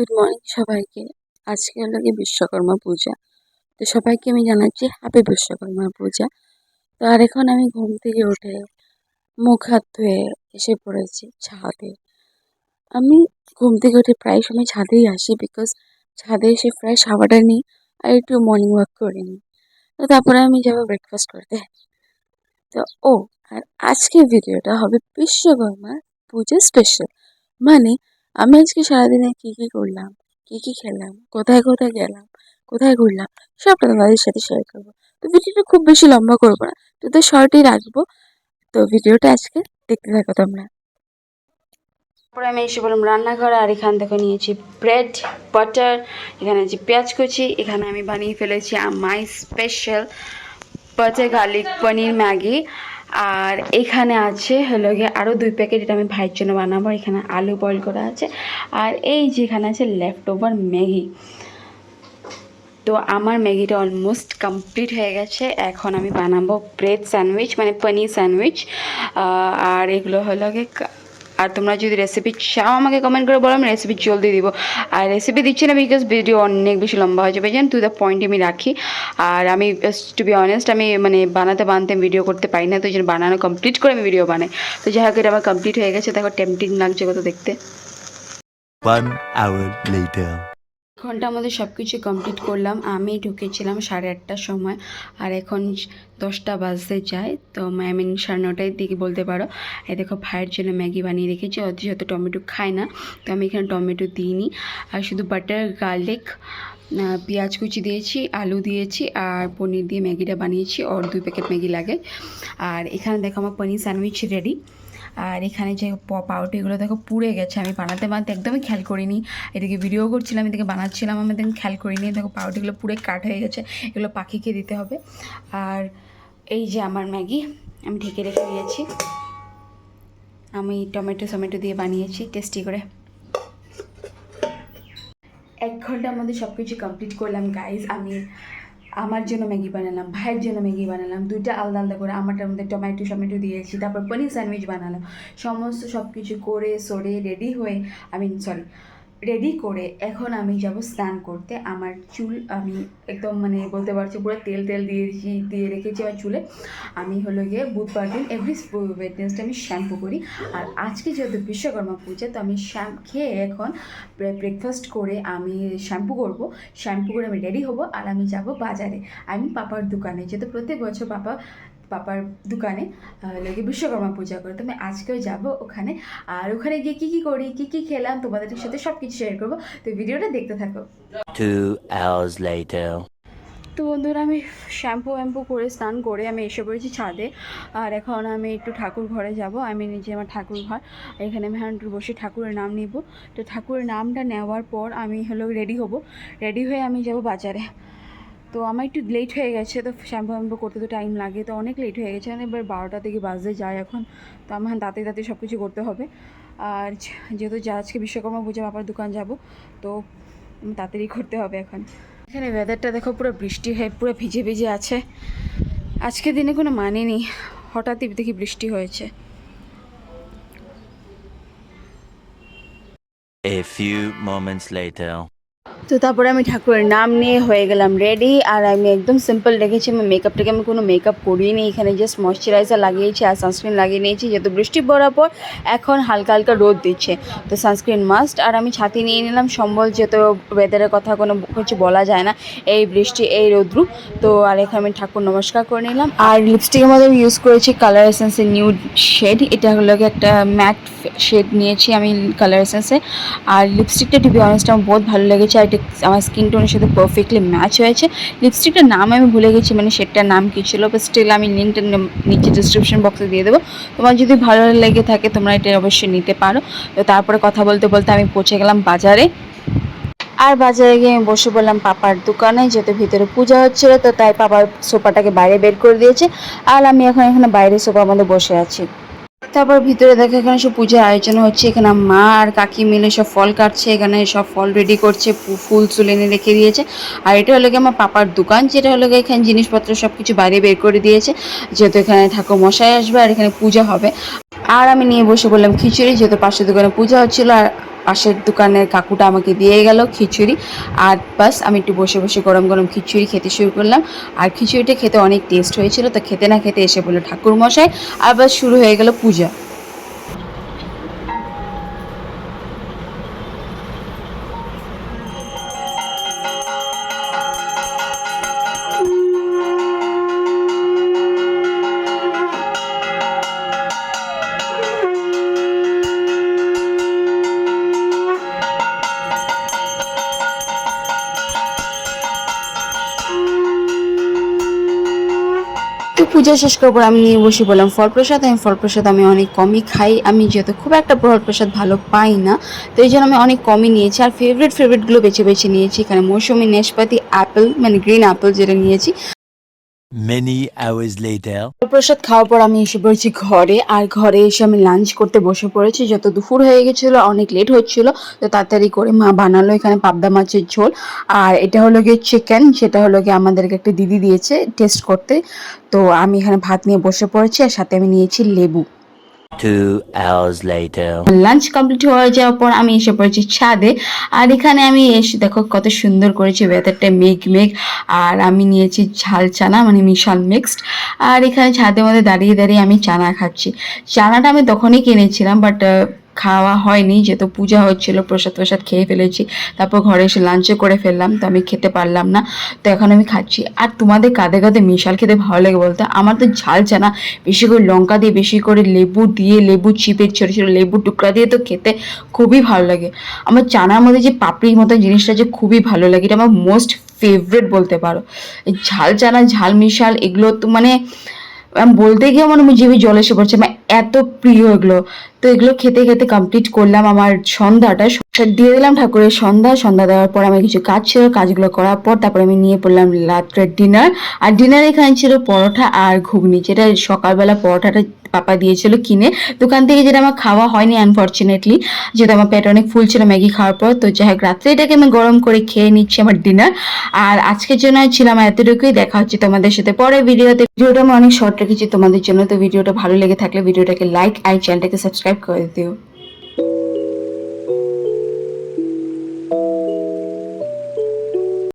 Good morning সবাইকে। আজকে হলো গিয়ে বিশ্বকর্মা পূজা। তো সবাইকে আমি জানাচ্ছি হ্যাপি বিশ্বকর্মা পূজা। তো আর এখন আমি ঘুম থেকে উঠে মুখ হাত ধুয়ে এসে পড়েছি ছাদে। আমি ঘুম থেকে উঠে প্রায় সময় ছাদেই আসি বিকজ ছাদে এসে ফ্রেশ হাওয়াটা নিই আর একটু মর্নিং ওয়াক করে নিই। তো তারপরে আমি যাব ব্রেকফাস্ট করতে। তো ও, আর আজকের ভিডিওটা হবে বিশ্বকর্মা পূজা স্পেশাল মানে আমি আজকে সারাদিনে কী কী করলাম, কী কী খেলাম, কোথায় কোথায় গেলাম, কোথায় ঘুরলাম, সবটা তোমাদের সাথে শেয়ার করব। তো ভিডিওটা খুব বেশি লম্বা করব না তো শর্টই রাখব। তো ভিডিওটা আজকে দেখতে থাকো তোমরা। তারপরে আমি এসে বললাম, রান্নাঘরে আর এখান থেকে নিয়েছি ব্রেড বাটার এখানে আছে পেঁয়াজ কুচি, এখানে আমি বানিয়ে ফেলেছি my special butter garlic paneer Maggi. আর এখানে আছে হলো গিয়ে আরও দুই প্যাকেট এটা আমি ভাইয়ের জন্য বানাবো। এখানে আলু বয়েল করা আছে। আর এই যেখানে আছে লেফট ওভার ম্যাগি। তো আমার ম্যাগিটা অলমোস্ট কমপ্লিট হয়ে গেছে। এখন আমি বানাবো ব্রেড স্যান্ডউইচ মানে পনির স্যান্ডউইচ আর এগুলো হলো গিয়ে আর তোমরা যদি রেসিপি চাও আমাকে কমেন্ট করে বলো, আমি রেসিপি জলদি দিব। আর রেসিপি দিচ্ছি না বিকজ ভিডিও অনেক বেশি লম্বা হয়ে যাবে। জান টু দ্য পয়েন্ট আমি রাখি। আর আমি টু বি অনেস্ট আমি মানে বানাতে বানাতে ভিডিও করতে পারি না, তো যেন বানানো কমপ্লিট করে আমি ভিডিও বানাই। তো যাই হোক, এটা আমার কমপ্লিট হয়ে গেছে। দেখো টেম্পটিং লাগছে কত দেখতে। One hour later. ঘণ্টার মধ্যে সব কিছু কমপ্লিট করলাম। আমি ঢুকেছিলাম সাড়ে আটটার সময়, আর এখন দশটা বাজতে যায়। তো আই মিন সাড়ে নটার দিকে বলতে পারো, এই দেখো ভাইয়ের জন্য ম্যাগি বানিয়ে রেখেছি। অত যত টমেটো খায় না, তো আমি এখানে টমেটো দিইনি। আর শুধু বাটার গার্লিক পেঁয়াজ কুচি দিয়েছি, আলু দিয়েছি, আর পনির দিয়ে ম্যাগিটা বানিয়েছি। ওর দুই প্যাকেট ম্যাগি লাগে। আর এখানে দেখো আমার পনির স্যান্ডউইচ রেডি আর এখানে যে প- পাউরুটিগুলো দেখো পুড়ে গেছে, আমি বানাতে বানাতে একদমই খেয়াল করিনি। এদিকে ভিডিও করছিলাম, এদিকে বানাচ্ছিলাম, আমি দেখুন খেয়াল করিনি। দেখো পাউরুটিগুলো পুড়ে কাট হয়ে গেছে, এগুলো পাখিকে দিতে হবে। আর এই যে আমার ম্যাগি, আমি ঢেকে রেখে দিয়েছি। আমি টমেটো টমেটো দিয়ে বানিয়েছি টেস্টি করে। এক ঘণ্টার মধ্যে সব কিছু কমপ্লিট করলাম গাইজ আমি আমার জন্য ম্যাগি বানালাম, ভাইয়ের জন্য ম্যাগি বানালাম, দুইটা আলাদা আলাদা করে আমারটার মধ্যে টমেটো টমেটো দিয়েছি, তারপর পনির স্যান্ডউইচ বানালাম। সমস্ত সব কিছু করে, সরে রেডি হয়ে আই মিন সরি রেডি করে এখন আমি যাব স্নান করতে। আমার চুল আমি একদম মানে বলতে পারছি পুরো তেল তেল দিয়েছি, দিয়ে রেখেছি আমার চুলে। আমি হলো গিয়ে বুধবার দিন এভরি ওয়েডনেসডে আমি শ্যাম্পু করি। আর আজকে যেহেতু বিশ্বকর্মা পূজা, তো আমি শ্যাম্প খেয়ে এখন ব্রেকফাস্ট করে আমি শ্যাম্পু করব। শ্যাম্পু করে আমি রেডি হব আর আমি যাব বাজারে। আমি পাপার দোকানে, যেহেতু প্রত্যেক বছর পাপা পাপার দোকানে লাগে বিশ্বকর্মা পূজা করে। তো আমি আজকেও যাব ওখানে। আর ওখানে গিয়ে কী কী করি কী কী খেলাম তোমাদের সাথে সব কিছু শেয়ার করব। তো ভিডিওটা দেখতে থাকো। তো বন্ধুরা আমি শ্যাম্পু ওয়াম্পু করে স্নান করে আমি এসে পড়েছি ছাদে। আর এখন আমি একটু ঠাকুর ঘরে যাব। আমি নিজে আমার ঠাকুর ঘর। এখানে আমি হ্যান্ড বসে ঠাকুরের নাম নিব। তো ঠাকুরের নামটা নেওয়ার পর আমি হলো রেডি হব। রেডি হয়ে আমি যাব বাজারে। তো আমার একটু লেট হয়ে গেছে, তো শ্যাম্পু ওয়াম্পু করতে তো টাইম লাগে, তো অনেক লেট হয়ে গেছে। এবার বারোটা থেকে বাজতে যায় এখন, তো আমার দাঁতে দাঁতে সব কিছু করতে হবে। আর যেহেতু যা আজকে বিশ্বকর্মা পূজা, বাবার দোকান যাব, তো তাড়াতাড়ি করতে হবে এখন। এখানে ওয়েদারটা দেখো, পুরো বৃষ্টি হয়ে, পুরো ভিজে ভিজে আছে। আজকে দিনে কোনো মানে নেই, হঠাৎই দেখি বৃষ্টি হয়েছে। A few moments later. তো তারপরে আমি ঠাকুরের নাম নিয়ে হয়ে গেলাম রেডি আর আমি একদম সিম্পল রেখেছি আমি মেকআপটাকে আমি কোনো মেকআপ করিনি, এখানে জাস্ট ময়শ্চারাইজার লাগিয়েছি আর সানস্ক্রিন লাগিয়ে নিয়েছি, যেহেতু বৃষ্টি পড়ার পর এখন হালকা হালকা রোদ দিচ্ছে, তো সানস্ক্রিন মাস্ট আর আমি ছাতি নিয়ে নিলাম, সম্বল যেহেতু ওয়েদারের কথা কোনো কিছু বলা যায় না, এই বৃষ্টি, এই রোদ্রু, তো আর এখানে আমি ঠাকুর নমস্কার করে নিলাম, আর লিপস্টিকের মধ্যে আমি ইউজ করেছি কালার এসেন্সের নিউ শেড এটা হলো একটা ম্যাট শেড নিয়েছি আমি কালার এসেন্সে আর লিপস্টিকটা টু বি অনেস্ট আমার বহুত ভালো লেগেছে, আর আমার স্কিন টোনের সাথে পারফেক্টলি ম্যাচ হয়েছে। লিপস্টিকটার নাম আমি ভুলে গেছি মানে শেডটার নাম কী ছিল বাট স্টিল আমি লিঙ্কটা নিচে ডিসক্রিপশন বক্সে দিয়ে দেবো। তোমার যদি ভালো লেগে থাকে, তোমরা এটা অবশ্যই নিতে পারো। তো তারপরে কথা বলতে বলতে আমি পৌঁছে গেলাম বাজারে। আর বাজারে গিয়ে আমি বসে বললাম পাপার দোকানে, যেহেতু ভিতরে পূজা হচ্ছিল, তো তাই পাপার সোফাটাকে বাইরে বের করে দিয়েছে। আর আমি এখন এখানে বাইরে সোফার মধ্যে বসে আছি। তারপর ভিতরে দেখো এখানে সব পূজার আয়োজন হচ্ছে, এখানে মা আর কাকি মিলে সব ফল কাটছে, এখানে সব ফল রেডি করছে ফুল চুল এনে রেখে দিয়েছে। আর এটা হলো আমার পাপার দোকান, যেটা হলো গিয়ে এখানে জিনিসপত্র সব কিছু বাইরে বের করে দিয়েছে, যেহেতু এখানে ঠাকুর মশাই আসবে আর এখানে পূজা হবে। আর আমি নিয়ে বসে বললাম খিচুড়ি, যেহেতু পাশের দোকানে পূজা হচ্ছিল, আর পাশের দোকানের কাকুটা আমাকে দিয়ে গেল খিচুড়ি। আর বাস, আমি একটু বসে বসে গরম গরম খিচুড়ি খেতে শুরু করলাম। আর খিচুড়িটা খেতে অনেক টেস্ট হয়েছিল, তো খেতে না খেতে এসে বলল ঠাকুরমশাই। আর বাস শুরু হয়ে গেল পূজা। পূজা শেষ করার পর আমি নিয়ে বসে বললাম ফল প্রসাদ আমি ফল প্রসাদ আমি অনেক কমই খাই। আমি যেহেতু খুব একটা ফল প্রসাদ ভালো পাই না, তো এই জন্য আমি অনেক কমই নিয়েছি। আর ফেভারিট ফেভারিটগুলো বেছে বেছে নিয়েছি। এখানে মৌসুমি, নেশপাতি অ্যাপেল মানে গ্রিন অ্যাপেল যেটা নিয়েছি। Many hours later. প্রসাদ খাওয়ার পর আমি এসে পড়েছি ঘরে, আর ঘরে এসে আমি লাঞ্চ করতে বসে পড়েছি যত দুপুর হয়ে গেছিল, অনেক লেট হচ্ছিল, তো তাড়াতাড়ি করে মা বানালো এখানে পাবদা মাছের ঝোল আর এটা হলো গিয়ে চিকেন সেটা হলো গিয়ে আমাদেরকে একটা দিদি দিয়েছে টেস্ট করতে তো আমি এখানে ভাত নিয়ে বসে পড়েছি, আর সাথে আমি নিয়েছি লেবু. লাঞ্চ কমপ্লিট হয়ে যাওয়ার পর আমি এসে পড়েছি ছাদে। আর এখানে আমি এসে দেখো কত সুন্দর করেছি ওয়েদারটা মেঘ মেঘ। আর আমি নিয়েছি ঝাল চানা মানে মিশাল মিক্সড আর এখানে ছাদের মধ্যে দাঁড়িয়ে দাঁড়িয়ে আমি চানা খাচ্ছি। চানাটা আমি তখনই কিনেছিলাম বাট খাওয়া হয়নি, যেহেতু পূজা হচ্ছিল, প্রসাদ প্রসাদ খেয়ে ফেলেছি। তারপর ঘরে এসে লাঞ্চও করে ফেললাম, তো আমি খেতে পারলাম না। তো এখন আমি খাচ্ছি। আর তোমাদের কাঁধে কাঁধে মিশাল খেতে ভালো লাগে বলতে? আমার তো ঝাল চানা বেশি করে লঙ্কা দিয়ে, বেশি করে লেবু দিয়ে, লেবু চিপে, ছোটো ছোটো লেবু টুকরা দিয়ে তো খেতে খুবই ভালো লাগে। আমার চানার মধ্যে যে পাপড়ির মতো জিনিসটা যে খুবই ভালো লাগে, এটা আমার মোস্ট ফেভারেট বলতে পারো। ঝাল চানা ঝাল মিশাল, এগুলো তো মানে বলতে গিয়ে মানে আমি জিভে জল এসে পড়ছে আমার এত প্রিয় এগুলো। তো এগুলো খেতে খেতে কমপ্লিট করলাম আমার সন্ধ্যাটা। দিয়ে দিলাম ঠাকুরের সন্ধ্যা সন্ধ্যা দেওয়ার পর আমার কিছু কাজ ছিল, কাজগুলো করার পর তারপরে আমি নিয়ে পড়লাম রাত্রের ডিনার আর ডিনার এখানে ছিল পরোটা আর ঘুগনি, যেটা সকালবেলা পরোটাটা পাপা দিয়েছিল কিনে। দোকান থেকে যেটা আমার খাওয়া হয়নি আনফর্চুনেটলি যেহেতু আমার পেট অনেক ফুল ছিল ম্যাগি খাওয়ার পর। তো যাই হোক, রাত্রে এটাকে আমি গরম করে খেয়ে নিচ্ছি আমার ডিনার আর আজকের জন্য ছিলাম এতটুকুই। দেখা হচ্ছে তোমাদের সাথে পরে ভিডিওতে ভিডিওটা আমি অনেক শর্ট রেখেছি তোমাদের জন্য, তো ভিডিওটা ভালো লেগে থাকলে ভিডিওটাকে লাইক আর চ্যানেলটাকে সাবস্ক্রাইব করে দিও।